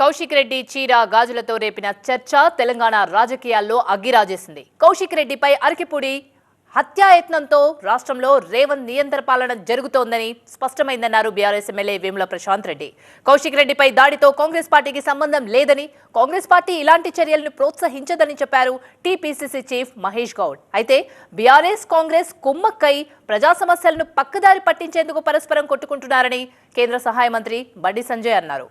కౌశిక్ రెడ్డి చీర గాజులతో రేపిన చర్చ తెలంగాణ రాజకీయాల్లో అగ్గిరాజేసింది. కౌశిక్ రెడ్డిపై అరకిపూడి హత్యాయత్నంతో రాష్ట్రంలో రేవంత్ నియంత్రణ పాలన జరుగుతోందని స్పష్టమైందన్నారు బీఆర్ఎస్ ఎమ్మెల్యే వేముల ప్రశాంత్ రెడ్డి. కౌశిక్ రెడ్డిపై దాడితో కాంగ్రెస్ పార్టీకి సంబంధం లేదని కాంగ్రెస్ పార్టీ ఇలాంటి చర్యలను ప్రోత్సహించదని చెప్పారు టీపీసీసీ చీఫ్ మహేష్ గౌడ్. అయితే బీఆర్ఎస్ కాంగ్రెస్ కుమ్మక్కై ప్రజా సమస్యలను పక్కదారి పట్టించేందుకు పరస్పరం కొట్టుకుంటున్నారని కేంద్ర సహాయ మంత్రి బండి సంజయ్ అన్నారు.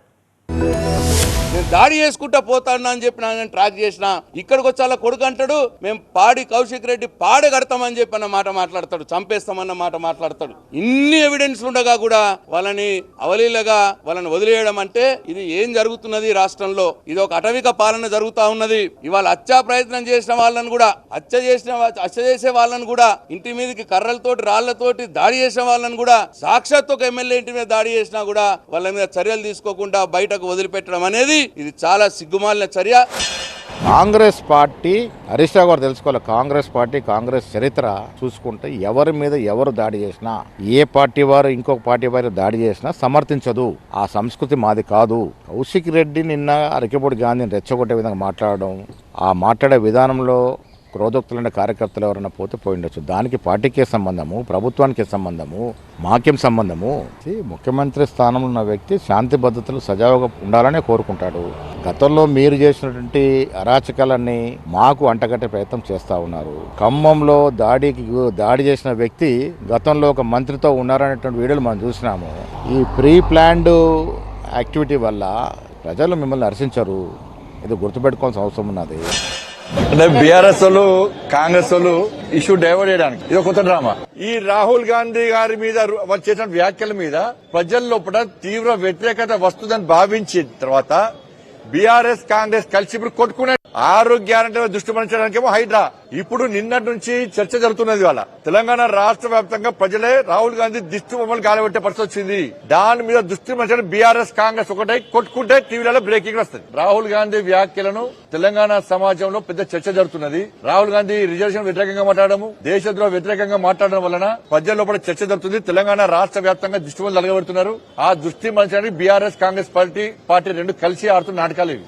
నేను దాడి చేసుకుంటా పోతాను అని చెప్పి నేను ట్రాక్ చేసిన. ఇక్కడికి వచ్చి అలా కొడుకు అంటాడు మేము పాడి కౌశిక్ రెడ్డి పాడే కడతామని చెప్పి అన్న మాట మాట్లాడతాడు. చంపేస్తామన్న మాట మాట్లాడతాడు. ఇన్ని ఎవిడెన్స్ ఉండగా కూడా వాళ్ళని అవలీలగా వాళ్ళని వదిలేయడం అంటే ఇది ఏం జరుగుతున్నది రాష్ట్రంలో? ఇది ఒక అటవిక పాలన జరుగుతా ఉన్నది. ఇవాళ హత్యా ప్రయత్నం చేసిన వాళ్ళని కూడా హత్య చేసిన హత్య చేసే వాళ్ళని కూడా ఇంటి మీదకి కర్రలతోటి రాళ్ళతోటి దాడి చేసిన వాళ్ళని కూడా సాక్షాత్ ఒక ఎమ్మెల్యే ఇంటి మీద దాడి చేసినా కూడా వాళ్ళ మీద చర్యలు తీసుకోకుండా బయటకు వదిలిపెట్టడం అనేది ఇది చాలా సిగ్గుమాలిన చర్య. కాంగ్రెస్ పార్టీ హరీష్ రావు గారు తెలుసుకోవాలి కాంగ్రెస్ పార్టీ కాంగ్రెస్ చరిత్ర చూసుకుంటే ఎవరి మీద ఎవరు దాడి చేసినా ఏ పార్టీ వారు ఇంకొక పార్టీ వారు దాడి చేసినా సమర్థించదు. ఆ సంస్కృతి మాది కాదు. కౌశిక్ రెడ్డి నిన్న అరకిపూడి గాంధీని రెచ్చగొట్టే విధంగా మాట్లాడడం ఆ మాట్లాడే విధానంలో క్రోధోక్తులైన కార్యకర్తలు ఎవరైనా పోతే పోయి ఉండొచ్చు. దానికి పార్టీకే సంబంధము ప్రభుత్వానికి సంబంధము మాకేం సంబంధము? ముఖ్యమంత్రి స్థానంలో ఉన్న వ్యక్తి శాంతి భద్రతలు సజావుగా ఉండాలనే కోరుకుంటాడు. గతంలో మీరు చేసినటువంటి అరాచకాలన్నీ మాకు అంటగట్టే ప్రయత్నం చేస్తూ ఉన్నారు. ఖమ్మంలో దాడికి దాడి చేసిన వ్యక్తి గతంలో ఒక మంత్రితో ఉన్నారనేటువంటి వీడియోలు మనం చూసినాము. ఈ ప్రీ ప్లాన్డ్ యాక్టివిటీ వల్ల ప్రజలు మిమ్మల్ని హర్షించరు. ఇది గుర్తుపెట్టుకోవాల్సిన అవసరం ఉన్నది. అంటే బీఆర్ఎస్ వాళ్ళు కాంగ్రెస్ వాళ్ళు ఇష్యూ డైవర్ట్ చేయడానికి. ఇది కొత్త డ్రామా. ఈ రాహుల్ గాంధీ గారి మీద వాళ్ళు చేసిన వ్యాఖ్యల మీద ప్రజల లోపల తీవ్ర వ్యతిరేకత వస్తుందని భావించిన తర్వాత బీఆర్ఎస్ కాంగ్రెస్ కలిసి ఇప్పుడు కొట్టుకునే ఆరు గ్యారంటీ దృష్టి మరించడానికేమో హైడ్రా. ఇప్పుడు నిన్నటి నుంచి చర్చ జరుగుతున్నది వాళ్ళ తెలంగాణ రాష్ట్ర వ్యాప్తంగా ప్రజలే రాహుల్ గాంధీ దిష్టి బొమ్మలు గాలబెట్టే పరిస్థితి వచ్చింది. దాని మీద దృష్టి మరించడం బీఆర్ఎస్ కాంగ్రెస్ ఒకటే కొట్టుకుంటే టీవీలలో బ్రేకింగ్ వస్తుంది. రాహుల్ గాంధీ వ్యాఖ్యలను తెలంగాణ సమాజంలో పెద్ద చర్చ జరుగుతున్నది. రాహుల్ గాంధీ రిజర్వేషన్ వ్యతిరేకంగా మాట్లాడము దేశద్రోహ వ్యతిరేకంగా మాట్లాడడం వలన ప్రజల లోపల చర్చ జరుగుతుంది. తెలంగాణ రాష్ట్ర వ్యాప్తంగా దృష్టి బొమ్మలు ఆ దృష్టి మరించడానికి బీఆర్ఎస్ కాంగ్రెస్ పార్టీ పార్టీ రెండు కలిసి ఆడుతున్న నాటకాలు ఇవి.